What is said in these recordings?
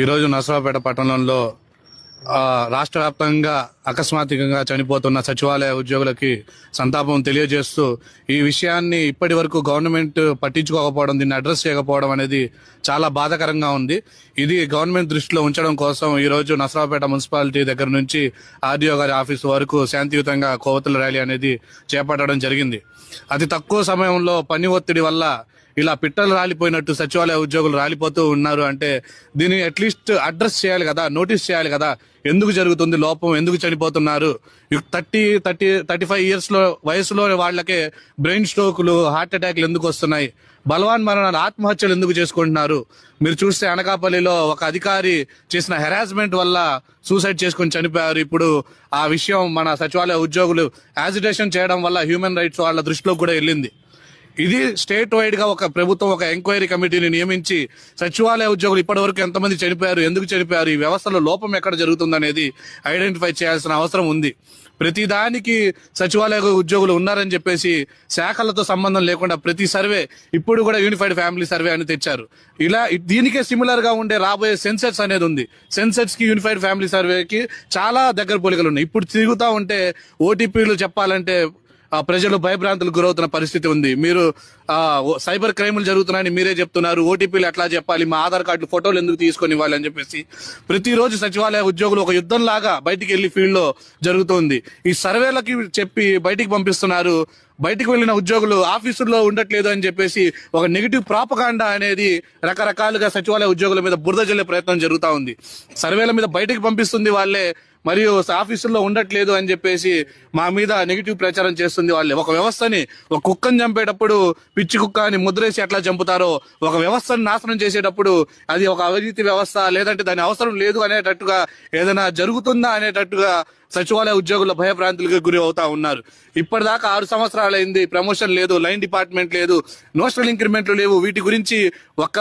ఈరోజు నసరాపేట పట్టణంలో రాష్ట్ర వ్యాప్తంగా అకస్మాత్తుగా చనిపోతున్న సచివాలయ ఉద్యోగులకి సంతాపం తెలియజేస్తూ ఈ విషయాన్ని ఇప్పటి వరకు గవర్నమెంట్ పట్టించుకోకపోవడం దీన్ని అడ్రస్ చేయకపోవడం అనేది చాలా బాధాకరంగా ఉంది. ఇది గవర్నమెంట్ దృష్టిలో ఉంచడం కోసం ఈరోజు నసరావుపేట నసరాపేట మున్సిపాలిటీ దగ్గర నుంచి ఆర్డీఓ గారి ఆఫీస్ వరకు శాంతియుతంగా కోవతుల ర్యాలీ అనేది చేపట్టడం జరిగింది. అతి తక్కువ సమయంలో పని ఒత్తిడి వల్ల ఇలా పిట్టలు రాలిపోయినట్టు సచివాలయ ఉద్యోగులు రాలిపోతూ ఉన్నారు అంటే దీన్ని అట్లీస్ట్ అడ్రస్ చేయాలి కదా నోటీస్ చేయాలి కదా. ఎందుకు జరుగుతుంది లోపం ఎందుకు చనిపోతున్నారు? థర్టీ థర్టీ థర్టీ ఫైవ్ ఇయర్స్లో వయసులో వాళ్ళకే బ్రెయిన్ స్ట్రోకులు హార్ట్ అటాక్లు ఎందుకు వస్తున్నాయి? బలవాన్ మరణాలు ఆత్మహత్యలు ఎందుకు చేసుకుంటున్నారు? మీరు చూస్తే అనకాపల్లిలో ఒక అధికారి చేసిన హెరాస్మెంట్ వల్ల సూసైడ్ చేసుకుని చనిపోయారు. ఇప్పుడు ఆ విషయం మన సచివాలయ ఉద్యోగులు యాజిటేషన్ చేయడం వల్ల హ్యూమన్ రైట్స్ వాళ్ళ దృష్టిలో కూడా వెళ్ళింది. ఇది స్టేట్ వైడ్గా ఒక ప్రభుత్వం ఒక ఎంక్వైరీ కమిటీని నియమించి సచివాలయ ఉద్యోగులు ఇప్పటివరకు ఎంతమంది చనిపోయారు ఎందుకు చనిపోయారు ఈ వ్యవస్థలో లోపం ఎక్కడ జరుగుతుందనేది ఐడెంటిఫై చేయాల్సిన అవసరం ఉంది. ప్రతిదానికి సచివాలయ ఉద్యోగులు ఉన్నారని చెప్పేసి శాఖలతో సంబంధం లేకుండా ప్రతి సర్వే ఇప్పుడు కూడా యూనిఫైడ్ ఫ్యామిలీ సర్వే అని తెచ్చారు. ఇలా దీనికే సిమిలర్గా ఉండే రాబోయే సెన్సెట్స్ అనేది ఉంది. సెన్సెట్స్కి యూనిఫైడ్ ఫ్యామిలీ సర్వేకి చాలా దగ్గర పోలికలు ఉన్నాయి. ఇప్పుడు తిరుగుతూ ఉంటే ఓటీపీలు చెప్పాలంటే ప్రజలు భయభ్రాంతులకు గురవుతున్న పరిస్థితి ఉంది. మీరు సైబర్ క్రైమ్లు జరుగుతున్నాయని మీరే చెప్తున్నారు. ఓటీపీలు ఎట్లా చెప్పాలి? మా ఆధార్ కార్డు ఫోటోలు ఎందుకు తీసుకొని ఇవ్వాలి అని చెప్పేసి. ప్రతిరోజు సచివాలయ ఉద్యోగులు ఒక యుద్ధం లాగా బయటికి వెళ్ళి ఫీల్డ్లో జరుగుతుంది. ఈ సర్వేలకి చెప్పి బయటికి పంపిస్తున్నారు. బయటికి వెళ్ళిన ఉద్యోగులు ఆఫీసుల్లో ఉండట్లేదు అని చెప్పేసి ఒక నెగిటివ్ ప్రాపకాండా అనేది రకరకాలుగా సచివాలయ ఉద్యోగుల మీద బురద జల్లే ప్రయత్నం జరుగుతూ ఉంది. సర్వేల మీద బయటికి పంపిస్తుంది వాళ్ళే. మరియు ఆఫీసుల్లో ఉండట్లేదు అని చెప్పేసి మా మీద నెగిటివ్ ప్రచారం చేస్తుంది వాళ్ళు. ఒక వ్యవస్థని ఒక కుక్కని చంపేటప్పుడు పిచ్చి కుక్క అని ముద్రేసి ఎట్లా చంపుతారో ఒక వ్యవస్థను నాశనం చేసేటప్పుడు అది ఒక అవినీతి వ్యవస్థ లేదంటే దాని అవసరం లేదు అనేటట్టుగా ఏదైనా జరుగుతుందా అనేటట్టుగా సచివాలయ ఉద్యోగుల భయభ్రాంతులకు గురి అవుతా ఉన్నారు. ఇప్పటిదాకా ఆరు సంవత్సరాలైంది ప్రమోషన్ లేదు లైన్ డిపార్ట్మెంట్ లేదు నోషనల్ ఇంక్రిమెంట్లు లేవు. వీటి గురించి ఒక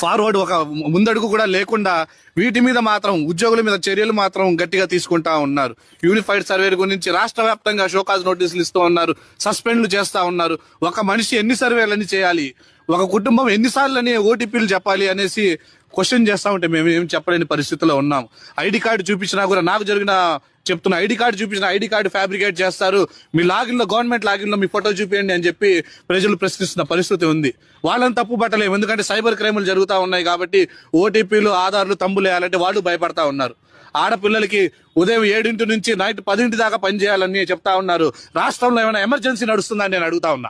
ఫార్వర్డ్ ఒక ముందడుగు కూడా లేకుండా వీటి మీద మాత్రం ఉద్యోగుల మీద చర్యలు మాత్రం గట్టిగా తీసుకుంటా ఉన్నారు. యూనిఫైడ్ సర్వే గురించి రాష్ట్ర వ్యాప్తంగా షోకాజ్ నోటీసులు ఇస్తూ ఉన్నారు సస్పెండ్లు చేస్తా ఉన్నారు. ఒక మనిషి ఎన్ని సర్వేలని చేయాలి? ఒక కుటుంబం ఎన్నిసార్లని ఓటీపీలు చెప్పాలి అనేసి క్వశ్చన్ చేస్తా ఉంటే మేము ఏం చెప్పలేని పరిస్థితిలో ఉన్నాం. ఐడి కార్డు చూపించినా కూడా నాకు జరిగిన చెప్తున్న. ఐడి కార్డు చూపించిన ఐడి కార్డు ఫ్యాబ్రికేట్ చేస్తారు. మీ లాగిన్లో గవర్నమెంట్ లాగిన్లో మీ ఫోటో చూపించండి అని చెప్పి ప్రజలు ప్రశ్నిస్తున్న పరిస్థితి ఉంది. వాళ్ళని తప్పు పట్టలేము. ఎందుకంటే సైబర్ క్రైములు జరుగుతూ ఉన్నాయి కాబట్టి ఓటీపీలు ఆధార్లు తమ్ములు వేయాలంటే వాళ్ళు భయపడతా ఉన్నారు. ఆడపిల్లలకి ఉదయం ఏడింటి నుంచి నైట్ పదింటి దాకా పనిచేయాలని చెప్తా ఉన్నారు. రాష్ట్రంలో ఏమైనా ఎమర్జెన్సీ నడుస్తుందని నేను అడుగుతా ఉన్నా.